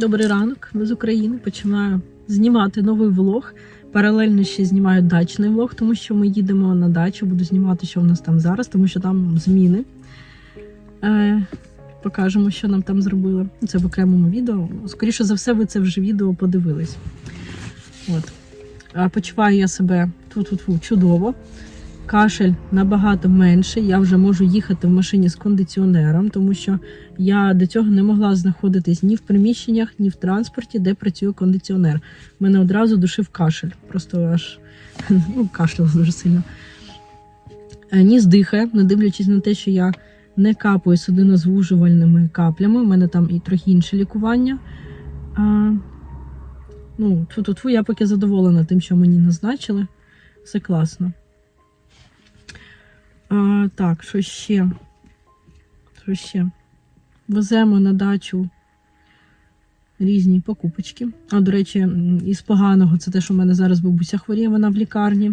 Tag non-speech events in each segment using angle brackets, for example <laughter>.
Добрий ранок, ми з України. Починаю знімати новий влог. Паралельно ще знімаю дачний влог, тому що ми їдемо на дачу. Буду знімати, що в нас там зараз, тому що там зміни. Е, покажемо, що нам там зробили. Це в окремому відео. Скоріше за все, ви це вже відео подивились. От. Почуваю я себе тут чудово. Кашель набагато менше. Я вже можу їхати в машині з кондиціонером, тому що я до цього не могла знаходитись ні в приміщеннях, ні в транспорті, де працює кондиціонер. Мене одразу душив кашель. Просто аж <laughs> ну, кашляла дуже сильно. Е, Ніс дихає, не дивлячись на те, що я не капаю судинозвужувальними каплями. У мене там і трохи інше лікування. А, ну, тьфу-тьфу-тьфу, я поки задоволена тим, що мені назначили. Все класно. А, так, що ще? Що ще? Веземо на дачу різні покупочки. А, до речі, із поганого це те, що в мене зараз бабуся хворіє, вона в лікарні.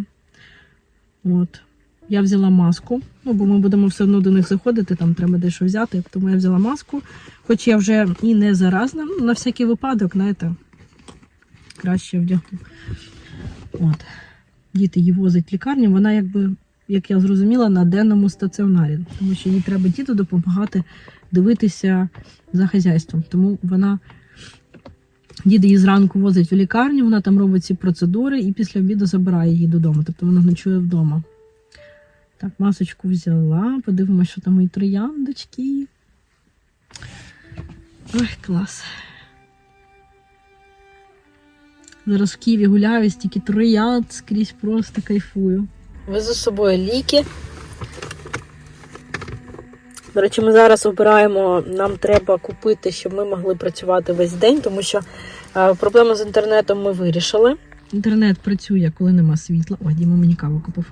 От. Я взяла маску, ну, бо ми будемо все одно до них заходити, там треба дещо взяти. Тому я взяла маску. Хоч я вже і не заразна, ну, на всякий випадок, знаєте, краще вдягну. От. Діти її возить в лікарню, вона якби як я зрозуміла, на денному стаціонарі, тому що їй треба діду допомагати дивитися за хазяйством. Тому вона дід її зранку возить у лікарню, вона там робить ці процедури і після обіду забирає її додому. Тобто вона ночує вдома. Так, масочку взяла, подивимося, що там мої трояндочки. Ой, клас. Зараз в Києві гуляю, стільки троянд скрізь просто кайфую. Везу з собою ліки. До речі, ми зараз обираємо, нам треба купити, щоб ми могли працювати весь день, тому що е, проблему з інтернетом ми вирішили. Інтернет працює, коли нема світла. Ой, Діма мені каву купив.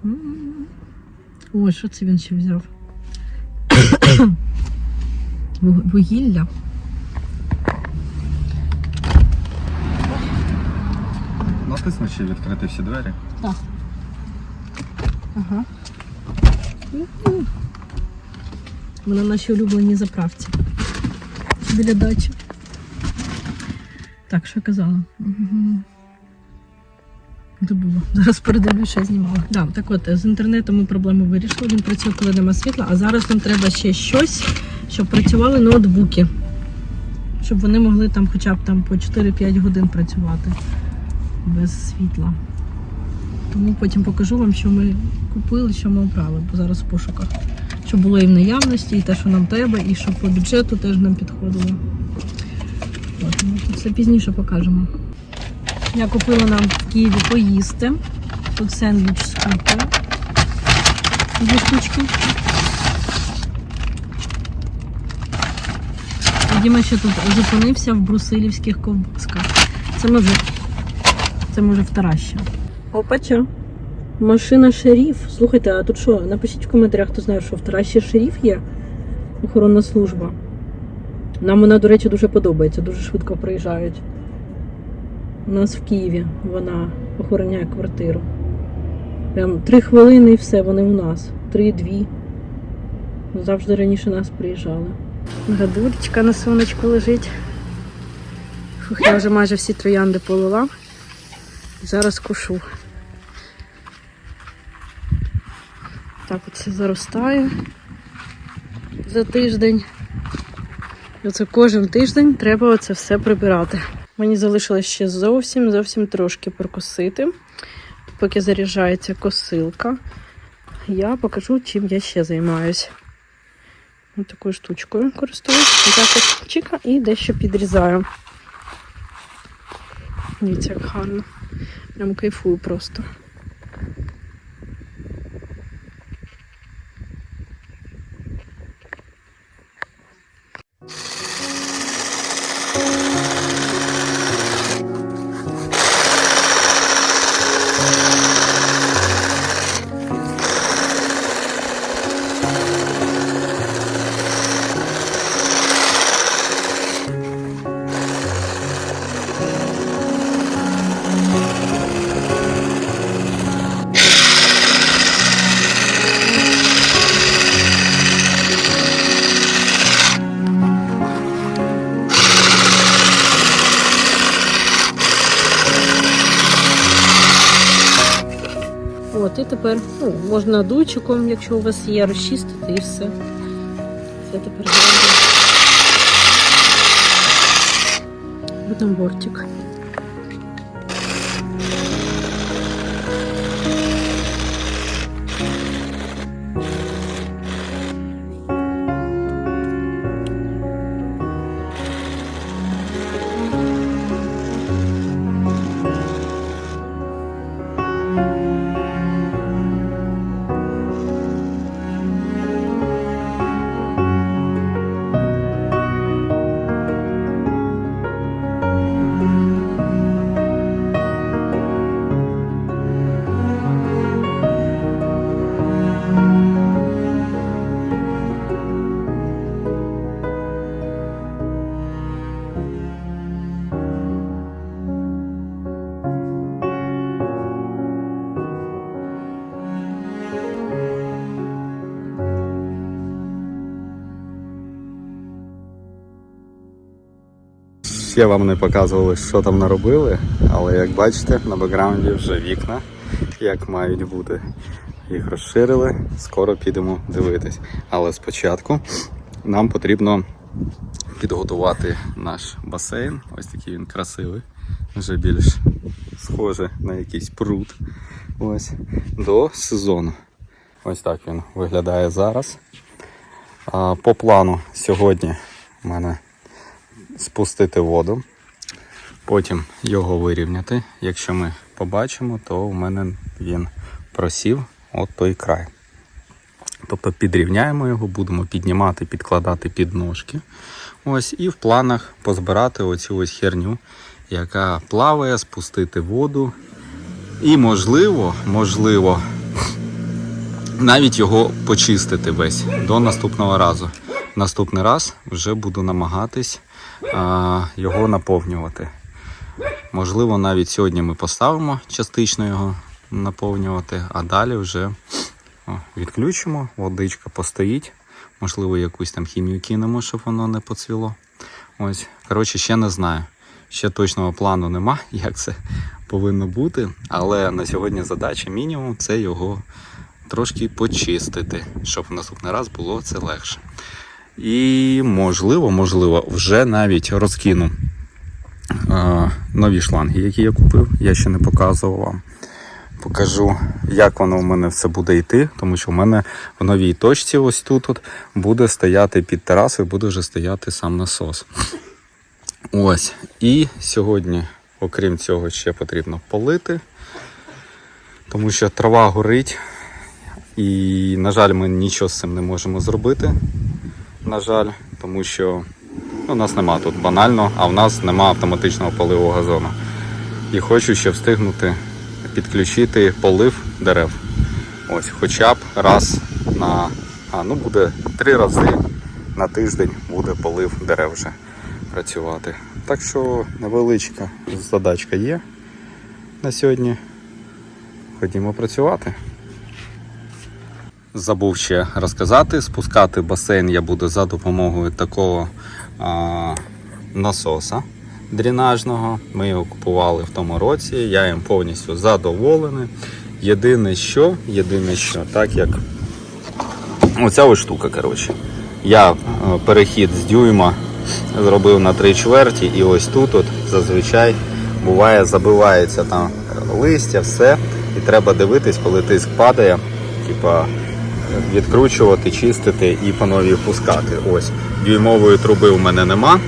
Ой, що це він ще взяв? Вугілля. Натисни ще відкрити всі двері. Ага. Ми на нашій улюбленій заправці. Біля дачі. Так, що я казала? Мгм. Забула. Зараз передивлю, що я знімала. Да, так от, з інтернетом ми проблему вирішили. Він працює, коли нема світла, а зараз нам треба ще щось, щоб працювали ноутбуки. Щоб вони могли там хоча б там по 4-5 годин працювати без світла. Тому потім покажу вам, що ми купили, що ми обрали, бо зараз в пошуках. Щоб було і в наявності, і те, що нам треба, і щоб по бюджету теж нам підходило. От, ну, це все пізніше покажемо. Я купила нам в Києві поїсти. Тут сендвіч з куркою. Дві штучки. Діма ще тут зупинився в брусилівських ковбасках. Це ми вже, це ми в Тараща. Опача. Машина шеріф. Слухайте, а тут що? Напишіть в коментарях, хто знає, що в Тарасі шеріф є. Охоронна служба. Нам вона, до речі, дуже подобається, дуже швидко приїжджають. У нас в Києві вона охороняє квартиру. Прям три хвилини і все, вони у нас. Три-дві. Завжди раніше нас приїжджали. Гадулечка на сонечку лежить. Фух, я вже майже всі троянди полила. Зараз кошу. Так оце заростає за тиждень. Оце кожен тиждень треба оце все прибирати. Мені залишилось ще зовсім зовсім трошки прокосити. Поки заряджається косилка, я покажу, чим я ще займаюсь. Ось такою штучкою користуюсь. От чіка і дещо підрізаю. Дивіться, як гарно. Прям кайфую просто. От, ну, можна дуйчиком, якщо у вас є, розчистити і все. Це тепер зробимо. Будемо бортик. Ще вам не показували, що там наробили, але як бачите, на бекграунді вже вікна, як мають бути. Їх розширили, скоро підемо дивитись. Але спочатку нам потрібно підготувати наш басейн. Ось такий він красивий, вже більш схоже на якийсь пруд. Ось до сезону. Ось так він виглядає зараз. По плану сьогодні в мене спустити воду, потім його вирівняти. Якщо ми побачимо, то у мене він просів от той край. Тобто підрівняємо його, будемо піднімати, підкладати під ножки. Ось, і в планах позбирати оцю ось херню, яка плаває, спустити воду. І можливо, можливо, навіть його почистити весь до наступного разу. Наступний раз вже буду намагатись його наповнювати. Можливо, навіть сьогодні ми поставимо частично його наповнювати, а далі вже відключимо, водичка постоїть. Можливо, якусь там хімію кинемо, щоб воно не поцвіло. Ось, коротше, ще не знаю. Ще точного плану нема, <laughs> як це повинно бути. Але на сьогодні задача мінімум це його трошки почистити, щоб в наступний раз було це легше. І можливо, можливо, вже навіть розкину е, нові шланги, які я купив. Я ще не показував вам. Покажу, як воно в мене все буде йти, тому що в мене в новій точці, ось тут от, буде стояти під терасою, буде вже стояти сам насос. Ось. І сьогодні, окрім цього, ще потрібно полити, тому що трава горить. І, на жаль, ми нічого з цим не можемо зробити. На жаль, тому що ну, у нас нема тут банально, а в нас нема автоматичного поливу газону. І хочу ще встигнути підключити полив дерев. Ось, хоча б раз на а, ну буде три рази на тиждень буде полив дерев вже працювати. Так що невеличка задачка є на сьогодні. Ходімо працювати. Забув ще розказати, спускати басейн я буду за допомогою такого а, насоса дренажного. Ми його купували в тому році, я їм повністю задоволений. Єдине що, єдине що, так як оця ось штука, коротше. Я е, перехід з дюйма зробив на три чверті, і ось тут от зазвичай буває, забивається там листя, все. І треба дивитись, коли тиск падає, типа відкручувати, чистити і по новій пускати. Ось дюймової труби в мене нема.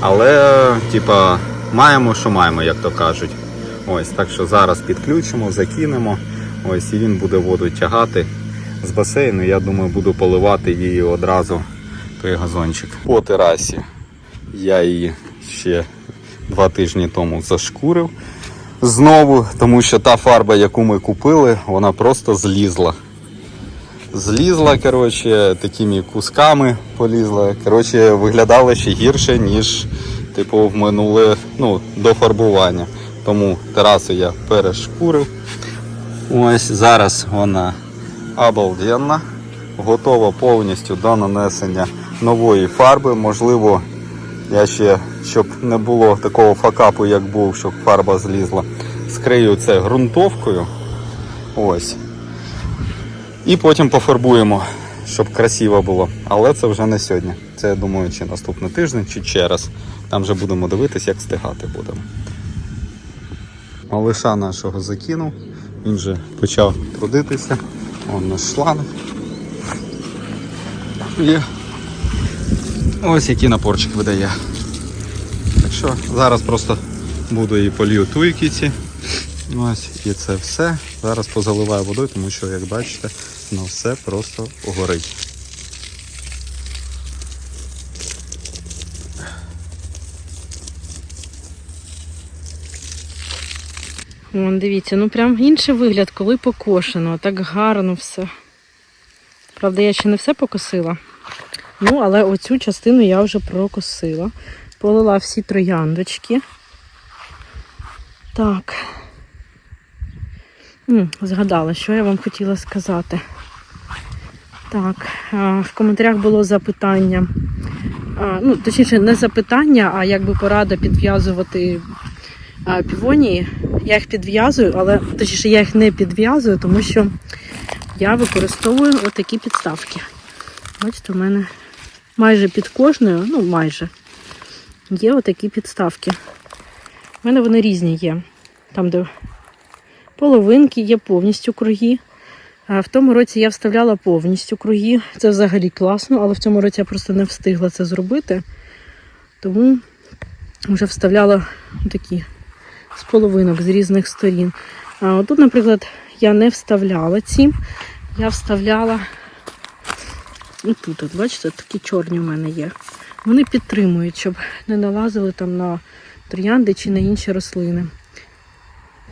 Але, типа, маємо, що маємо, як то кажуть. Ось, так що зараз підключимо, закинемо. Ось, і він буде воду тягати з басейну. Я думаю, буду поливати її одразу той газончик. По терасі я її ще два тижні тому зашкурив знову, тому що та фарба, яку ми купили, вона просто злізла. Злізла, коротше, такими кусками полізла. Коротше, виглядало ще гірше, ніж типу, в минуле ну, до фарбування. Тому терасу я перешкурив. Ось зараз вона обалденна, готова повністю до нанесення нової фарби. Можливо, я ще, щоб не було такого факапу, як був, щоб фарба злізла, скрию це ґрунтовкою. Ось. І потім пофарбуємо, щоб красиво було. Але це вже не сьогодні. Це я думаю, чи наступний тиждень, чи через. Там вже будемо дивитись, як встигати будемо. Малиша нашого закинув. Він вже почав трудитися. Он наш шланг. І ось який напорчик видає. Так що зараз просто буду і полью туйки. Ось і це все. Зараз позаливаю водою, тому що, як бачите, воно все просто горить. Вон, дивіться, ну прям інший вигляд, коли покошено. Так гарно все. Правда, я ще не все покосила. Ну, але оцю частину я вже прокосила. Полила всі трояндочки. Так. Згадала, що я вам хотіла сказати. Так, в коментарях було запитання. Ну, точніше, не запитання, а якби порада підв'язувати півонії. Я їх підв'язую, але точніше я їх не підв'язую, тому що я використовую отакі підставки. Бачите, у мене майже під кожною, ну майже, є отакі підставки. У мене вони різні є. Там, де половинки є повністю круги. В тому році я вставляла повністю круги. Це взагалі класно, але в цьому році я просто не встигла це зробити. Тому вже вставляла такі з половинок з різних сторін. А отут, наприклад, я не вставляла ці. Я вставляла отут, от, бачите, такі чорні у мене є. Вони підтримують, щоб не налазили там на троянди чи на інші рослини.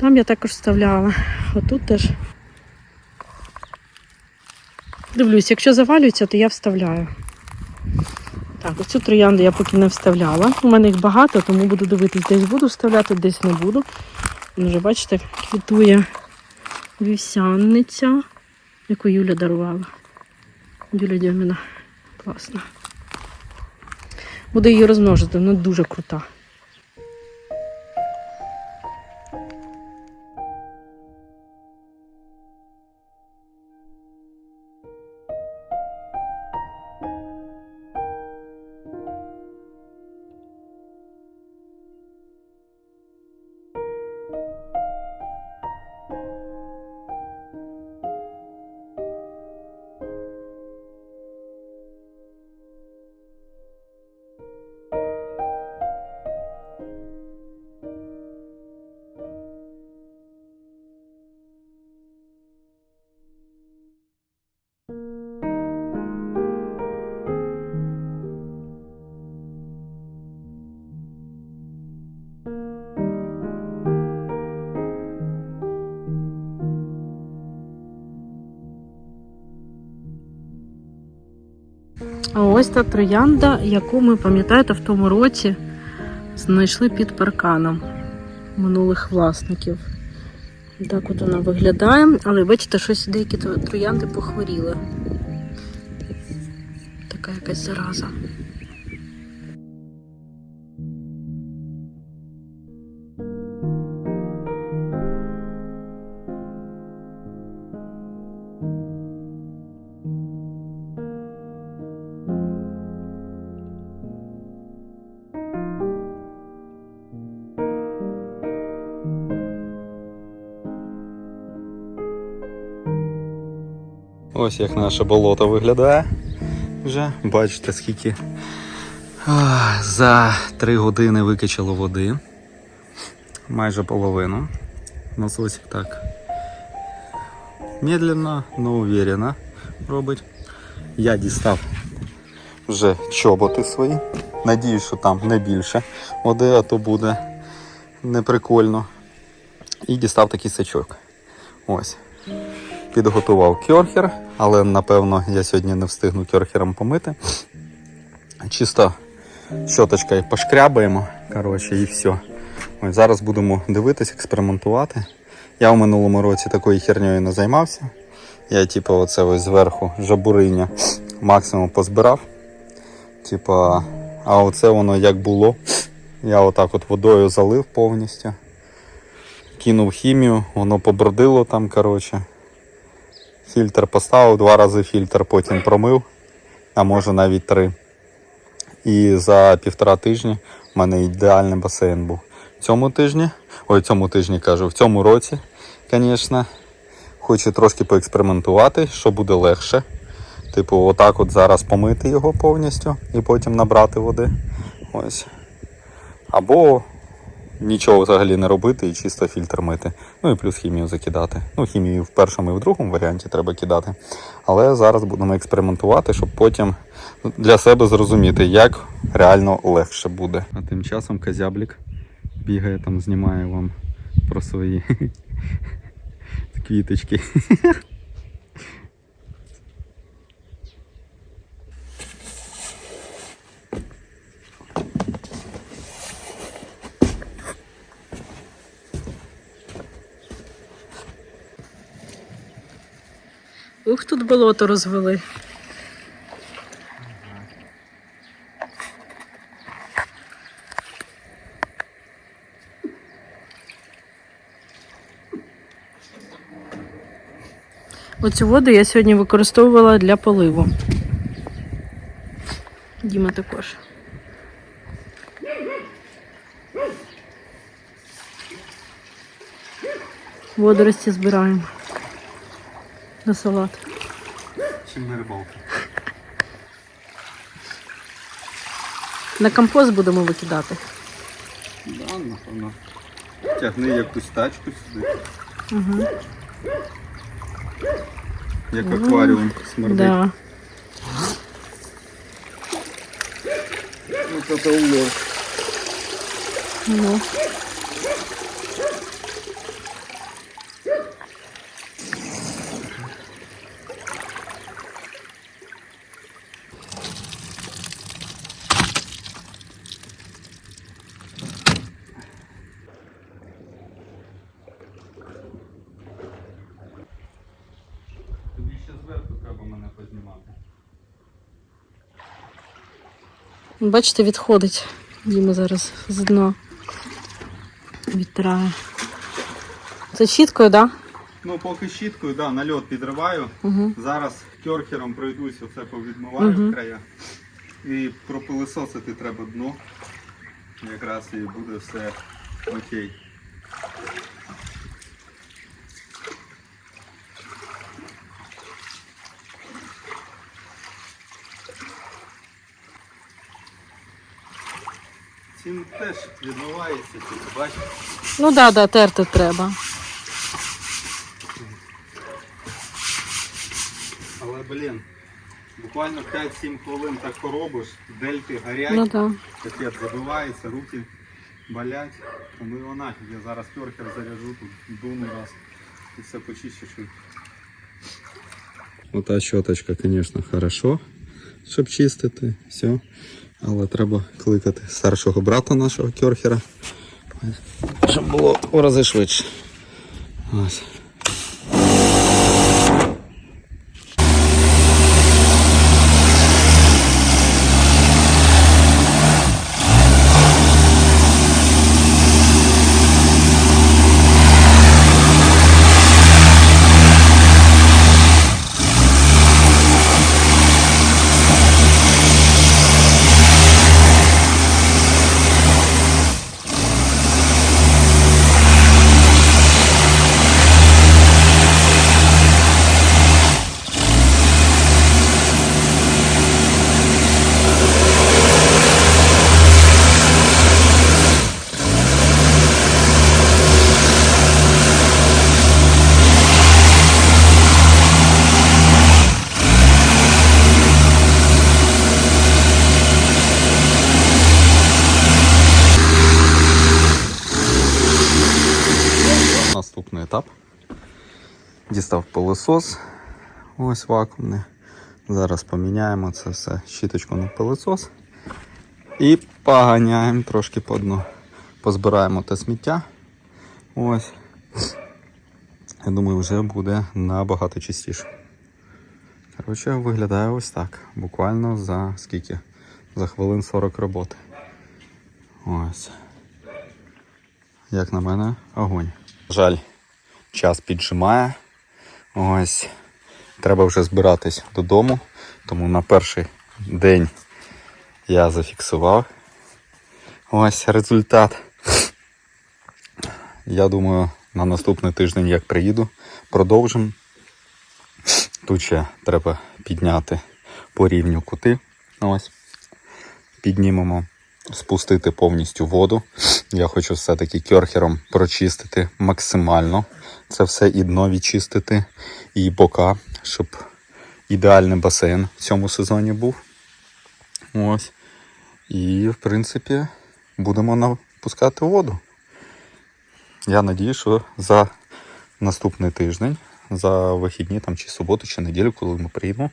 Там я також вставляла. Отут теж. Дивлюсь, якщо завалюється, то я вставляю. Так, оцю троянду я поки не вставляла. У мене їх багато, тому буду дивитись, десь буду вставляти, десь не буду. Вже, бачите, квітує вівсянниця, яку Юля дарувала. Юля Дьоміна. Класно. Буду її розмножити, вона дуже крута. А ось та троянда, яку ми пам'ятаєте в тому році знайшли під парканом минулих власників. Так от вона виглядає, але бачите, щось деякі троянди похворіли. Така якась зараза. Ось як наше болото виглядає. Вже бачите, скільки за 3 години викачало води. Майже половину. Носилось так. Медленно, но уверенно робить. Я дістав вже чоботи свої. Надіюсь, що там не більше води, а то буде неприкольно. І дістав такий сачок. Ось підготував кьорхер, але напевно я сьогодні не встигну кьорхером помити. Чисто щоточкою пошкрябаємо. Коротше, і все. Ось зараз будемо дивитись, експериментувати. Я в минулому році такою херньою не займався. Я, типу, оце ось зверху жабуриня максимум позбирав. Типа, а оце воно як було. Я отак от водою залив повністю. кинув хімію, воно побродило там, коротше. Фільтр поставив, два рази фільтр потім промив, а може навіть три. І за півтора тижні в мене ідеальний басейн був. В цьому тижні, ой, цьому тижні кажу, в цьому році, звісно, хочу трошки поекспериментувати, що буде легше. Типу, отак от зараз помити його повністю і потім набрати води. Ось. Або нічого взагалі не робити і чисто фільтр мити. Ну і плюс хімію закидати. Ну, хімію в першому і в другому варіанті треба кидати. Але зараз будемо експериментувати, щоб потім для себе зрозуміти, як реально легше буде. А тим часом Казяблік бігає там, знімає вам про свої <laughs> квіточки. Ух, тут болото розвели. Оцю воду я сьогодні використовувала для поливу. Діма також. Водорості збираємо на салат. Чим не рибалка? На компост будемо викидати. Да, напевно. Тягни якусь тачку сюди. Угу. Як акваріум смердить. Да. Вот это улов. Ну. Бачите, відходить. Діма зараз з дна відтирає. Це щіткою, так? Да? Ну, поки щіткою, да, на льот підриваю. Угу. Зараз кьорхером пройдусь, оце повідмиваю угу. края. І пропилисосити треба дно. Якраз і буде все окей. Цим теж відмивається, тільки бачиш. Ну так, да, да, терти треба. Але блін, буквально 5-7 хвилин так поробиш, дельти горять. Ну. Да. Капець забивається, руки болять. Тому його нафіг. Я зараз керхер заряжу тут, дуну раз і все почищу. Ота щоточка, звісно, хорошо, щоб чистити, все. Але треба кликати старшого брата нашого кьорхера, щоб було в рази швидше. Ось. Наступний етап. Дістав пилосос. Ось вакуумний. Зараз поміняємо це все щіточку на пилосос. І поганяємо трошки по дну. Позбираємо те сміття. Ось. Я думаю, вже буде набагато чистіше. Коротше, виглядає ось так. Буквально за скільки? За хвилин 40 роботи. Ось. Як на мене, огонь. Жаль, час піджимає. Ось. Треба вже збиратись додому, тому на перший день я зафіксував. Ось результат. Я думаю, на наступний тиждень, як приїду, продовжимо. Тут ще треба підняти по рівню кути. Ось. Піднімемо, спустити повністю воду. Я хочу все-таки кьорхером прочистити максимально. Це все і дно відчистити, і бока, щоб ідеальний басейн в цьому сезоні був. Ось. І, в принципі, будемо напускати воду. Я надію, що за наступний тиждень, за вихідні там, чи суботу, чи неділю, коли ми приїдемо,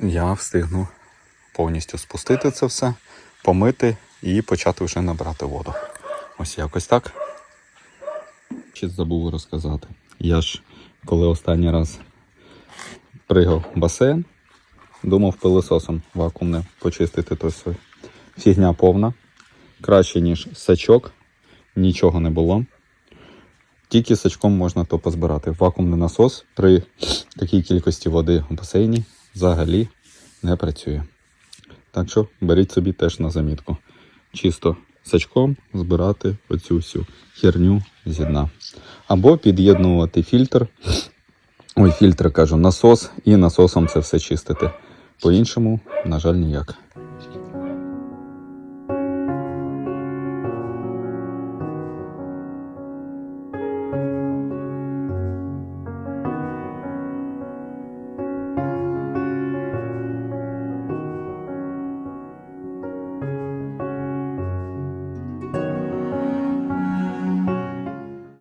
я встигну повністю спустити це все, помити і почати вже набирати воду. Ось якось так. Чи забув розказати. Я ж коли останній раз пригав басейн, думав пилососом вакуумним почистити то все. Фігня повна. Краще, ніж сачок, нічого не було. Тільки сачком можна то позбирати. Вакуумний насос при такій кількості води в басейні взагалі не працює. Так що беріть собі теж на замітку. Чисто сачком збирати оцю всю херню зі дна. Або під'єднувати фільтр. Ой, фільтр кажу, насос, і насосом це все чистити. По-іншому, на жаль, ніяк.